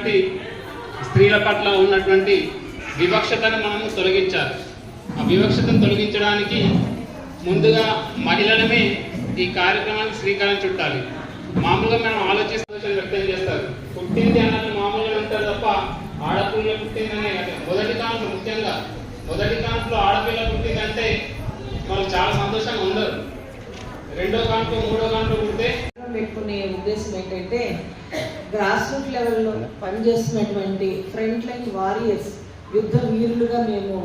ఉన్నటువంటి స్త్రీల పట్ల ఉన్నటువంటి వివక్షతను మనము తొలగించాలి. ఆ వివక్షతను తొలగించడానికి ముందుగా మహిళలమే ఈ కార్యక్రమానికి శ్రీకారం చుట్టాలి. మామూలుగా మనం ఆలోచిస్తే వ్యక్తం చేస్తారు. పుట్టింది అన్నది మామూలుగా అంటారు తప్ప ఆడపిల్ల పుట్టిందనే మొదటి కాలంలో ముఖ్యంగా మొదటి కాలంలో ఆడపిల్ల పుట్టిందంటే వాళ్ళు చాలా సంతోషంగా ఉండరు రెండో కాలంలో మూడో కాలంలో పుడితే పెట్టుకునే ఉద్దేశం ఏంటంటే గ్రాస్ రూట్ లెవెల్లో పనిచేస్తున్నటువంటి ఫ్రంట్ లైన్ వారియర్స్ యుద్ధ వీరులుగా మేము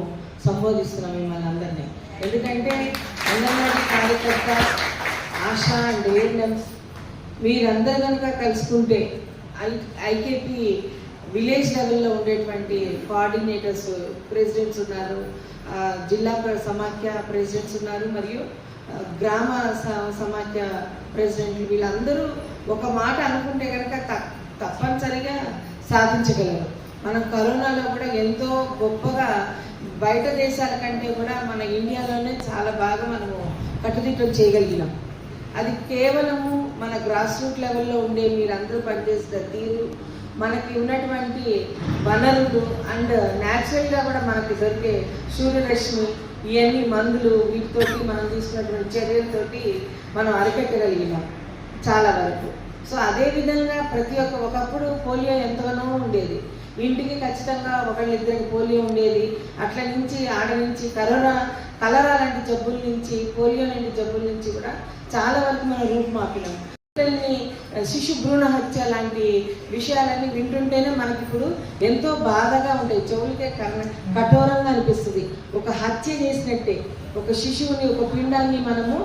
సంబోధిస్తున్నాం మిమ్మల్ని అందరినీ. ఎందుకంటే అంగన్వాడీ కార్యకర్త ఆశా అండ్ ఏఎన్ఎంస్ మీరందరూ కనుక కలుసుకుంటే ఐ ఐకేపీ విలేజ్ లెవెల్లో ఉండేటువంటి కోఆర్డినేటర్స్ ప్రెసిడెంట్స్ ఉన్నారు జిల్లా సమాఖ్య ప్రెసిడెంట్స్ ఉన్నారు మరియు గ్రామ స- ప్రెసిడెంట్లు వీళ్ళందరూ ఒక మాట అనుకుంటే కనుక త- తప్పనిసరిగా సాధించగలరు. మనం కరోనాలో కూడా ఎంతో గొప్పగా బయట దేశాల కంటే కూడా మన ఇండియాలోనే చాలా బాగా మనము కట్టుదిట్టం చేయగలిగినాం. అది కేవలము మన గ్రాస్ రూట్ లెవెల్లో ఉండే మీరందరూ పనిచేసిన తీరు మనకి ఉన్నటువంటి వనరులు అండ్ న్యాచురల్గా కూడా మనకి దొరికే సూర్యరశ్మి ఇవన్నీ మందులు వీటితోటి మనం తీసుకున్నటువంటి చర్యలతోటి మనం అరికట్టగలిగినాం చాలా వరకు. సో అదే విధంగా ప్రతి ఒక్క ఒకప్పుడు పోలియో ఎంతగానో ఉండేది. ఇంటికి ఖచ్చితంగా ఒకళ్ళిద్దరికి పోలియో ఉండేది. అట్ల నుంచి ఆడ నుంచి కరోనా కలరా లాంటి జబ్బుల నుంచి పోలియో లాంటి జబ్బుల నుంచి కూడా చాలా వరకు మనం రూపు మాపినాం శిశు భ్రూణ హత్య లాంటి విషయాలన్నీ వింటుంటేనే మనకి ఇప్పుడు ఎంతో బాధగా ఉంటాయి. చెవులకే కర్ణ కఠోరంగా అనిపిస్తుంది. ఒక హత్య చేసినట్టే ఒక శిశువుని ఒక పిండాన్ని మనము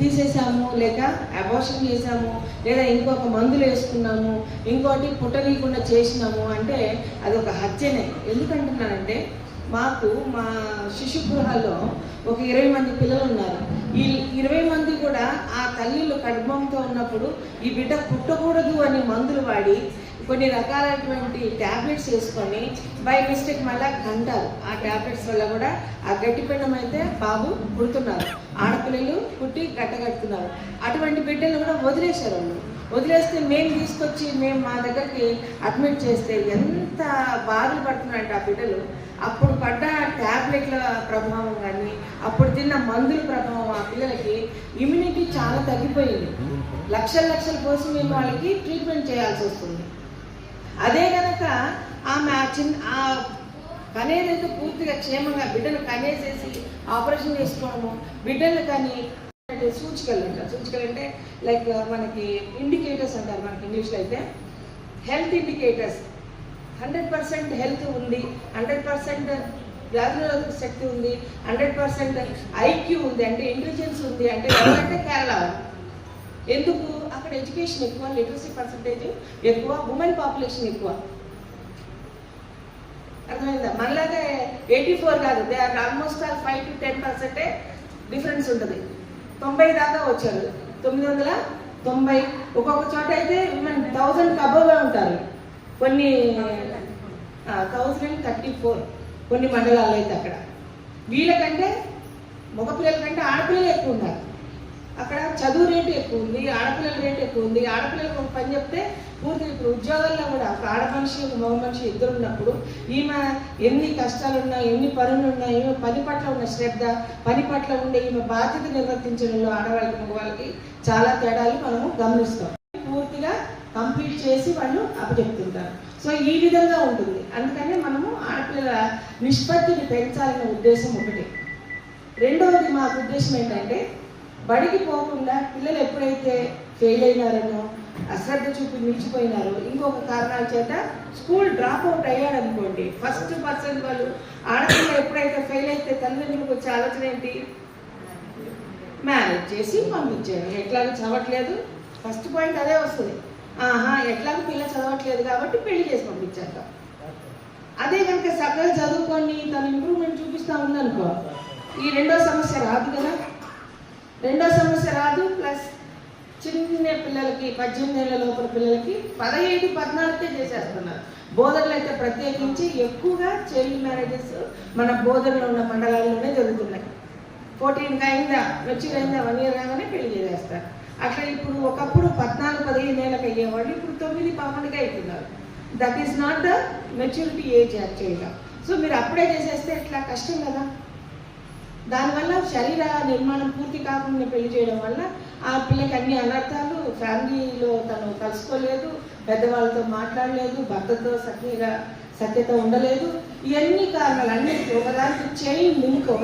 తీసేసాము లేక అబార్షన్ చేసాము లేదా ఇంకొక మందులు వేసుకున్నాము ఇంకోటి పుట్టనీయకుండా చేసినాము అంటే అది ఒక హత్యనే. ఎందుకంటున్నానంటే మాకు మా శిశు గృహాల్లో ఒక ఇరవై మంది పిల్లలు ఉన్నారు. ఈ ఇరవై తల్లులు గర్భంతో ఉన్నప్పుడు ఈ బిడ్డ పుట్టకూడదు అని మందులు వాడి కొన్ని రకాలైనటువంటి ట్యాబ్లెట్స్ వేసుకొని బై మిస్టేక్ మళ్ళా కంటారు ఆ ట్యాబ్లెట్స్ వల్ల కూడా ఆ గట్టిపిండం అయితే బాబు పుడుతున్నారు. ఆడపిల్లలు పుట్టి గట్టగట్టుతున్నారు అటువంటి బిడ్డలు కూడా వదిలేశారు వాళ్ళు. వదిలేస్తే మేము తీసుకొచ్చి మేము మా దగ్గరికి అడ్మిట్ చేస్తే ఎంత బాధలు పడుతున్నారంటే ఆ బిడ్డలు. అప్పుడు పడ్డ ట్యాబ్లెట్ల ప్రభావం కానీ అప్పుడు తిన్న మందుల ప్రభావం ఆ పిల్లలకి ఇమ్యూనిటీ చాలా తగ్గిపోయింది. లక్షల లక్షల కోసం మేము వాళ్ళకి ట్రీట్మెంట్ చేయాల్సి వస్తుంది. అదే కనుక ఆమె ఆ చిన్న ఆ కనేదైతే పూర్తిగా క్షేమంగా బిడ్డను కనేసేసి ఆపరేషన్ చేసుకోవడము బిడ్డలు కానీ అంటే సూచికలు అంటారు సూచికలు అంటే లైక్ uh, మనకి ఇండికేటర్స్ అంటారు మనకి ఇంగ్లీష్లో అయితే. Health indicators hundred percent health ఉంది. హండ్రెడ్ పర్సెంట్ వ్యాధుల శక్తి ఉంది. హండ్రెడ్ పర్సెంట్ ఐక్యూ ఉంది. అంటే ఇంటెలిజెన్స్ ఉంది. అంటే ఎవరంటే కేరళ ఎందుకు? అక్కడ ఎడ్యుకేషన్ ఎక్కువ లిటరసీ పర్సంటేజ్ ఎక్కువ ఉమెన్ పాపులేషన్ ఎక్కువ. అర్థమైందా? మనలాగే ఎయిటీ ఫోర్ కాదు. They are almost all five to ten పర్సెంటే డిఫరెన్స్ ఉంటుంది. తొంభై దాకా వచ్చారు. తొమ్మిది వందల తొంభై. ఒక్కొక్క చోట అయితే ఈవెన్ థౌజండ్ అబోవ్గా ఉంటారు. కొన్ని థౌజండ్ థర్టీ ఫోర్ కొన్ని మండలాలు అయితే అక్కడ. వీళ్ళకంటే మగపిల్లల కంటే ఆడపిల్లలు ఎక్కువ ఉన్నారు. చదువు రేటు ఎక్కువ ఉంది ఆడపిల్లల రేటు ఎక్కువ ఉంది. ఆడపిల్లలకు ఒక పని చెప్తే పూర్తి ఇప్పుడు ఉద్యోగాల్లో కూడా ఒక ఆడ మనిషి ఒక మగ మనిషి ఇద్దరు ఉన్నప్పుడు ఈమె ఎన్ని కష్టాలు ఎన్ని పనులు ఉన్నాయి ఈమె పని పట్ల ఉన్న శ్రద్ధ పని పట్ల ఉండే ఈమె బాధ్యత నిర్వర్తించడంలో ఆడవాళ్ళకి మగవాళ్ళకి చాలా తేడాలు మనము గమనిస్తాం. పూర్తిగా కంప్లీట్ చేసి వాళ్ళు అప్పచెప్తుంటారు. సో ఈ విధంగా ఉంటుంది. అందుకనే మనము ఆడపిల్లల నిష్పత్తిని పెంచాలనే ఉద్దేశం ఒకటి. రెండవది మా ఉద్దేశం ఏంటంటే బడికి పోకుండా పిల్లలు ఎప్పుడైతే ఫెయిల్ అయినారనో అశ్రద్ధ చూపి నిలిచిపోయినారో ఇంకొక కారణాల చేత స్కూల్ డ్రాప్ అవుట్ అయ్యాడనుకోండి ఫస్ట్ పర్సెంట్ వాళ్ళు ఆడపిల్ల ఎప్పుడైతే ఫెయిల్ అయితే తల్లిదండ్రులకు వచ్చే ఆలోచన ఏంటి? మ్యారేజ్ చేసి పంపించారు ఎట్లాగో చదవట్లేదు. ఫస్ట్ పాయింట్ అదే వస్తుంది. ఆహా ఎట్లాగో పిల్ల చదవట్లేదు కాబట్టి పెళ్ళి చేసి పంపించాక. అదే కనుక చక్కగా చదువుకొని తన ఇంప్రూవ్మెంట్ చూపిస్తా ఉందనుకో ఈ రెండో సమస్య రాదు కదా. రెండో సమస్య రాదు ప్లస్ చిన్న పిల్లలకి పద్దెనిమిది ఏళ్ళ లోపల పిల్లలకి పదహైదు పద్నాలుగుకే చేసేస్తున్నారు. బోధనలు అయితే ప్రత్యేకించి ఎక్కువగా చైల్డ్ మ్యారేజెస్ మన బోధనలో ఉన్న మండలాల్లోనే జరుగుతున్నాయి. ఫోర్టీన్కి అయిందా? మెచ్యూర్ అయిందా? వన్ ఇయర్ కాగానే పెళ్ళి చేసేస్తారు. అట్లా ఇప్పుడు ఒకప్పుడు పద్నాలుగు పదిహేను ఏళ్ళకి అయ్యేవాళ్ళు ఇప్పుడు తొమ్మిది పదకొండుకి అవుతున్నారు that is not the maturity age యాక్చువల్గా సో మీరు అప్పుడే చేసేస్తే ఇట్లా కష్టం కదా. దానివల్ల శరీర నిర్మాణం పూర్తి కాకుండా పెళ్ళి చేయడం వల్ల ఆ పిల్లకి అన్ని అనర్థాలు ఫ్యామిలీలో తను కలుసుకోలేదు పెద్దవాళ్ళతో మాట్లాడలేదు భర్తతో సఖ్యగా సఖ్యత ఉండలేదు. ఇవన్నీ కారణాలు అన్ని ఒకదానికి చైన్ లింక్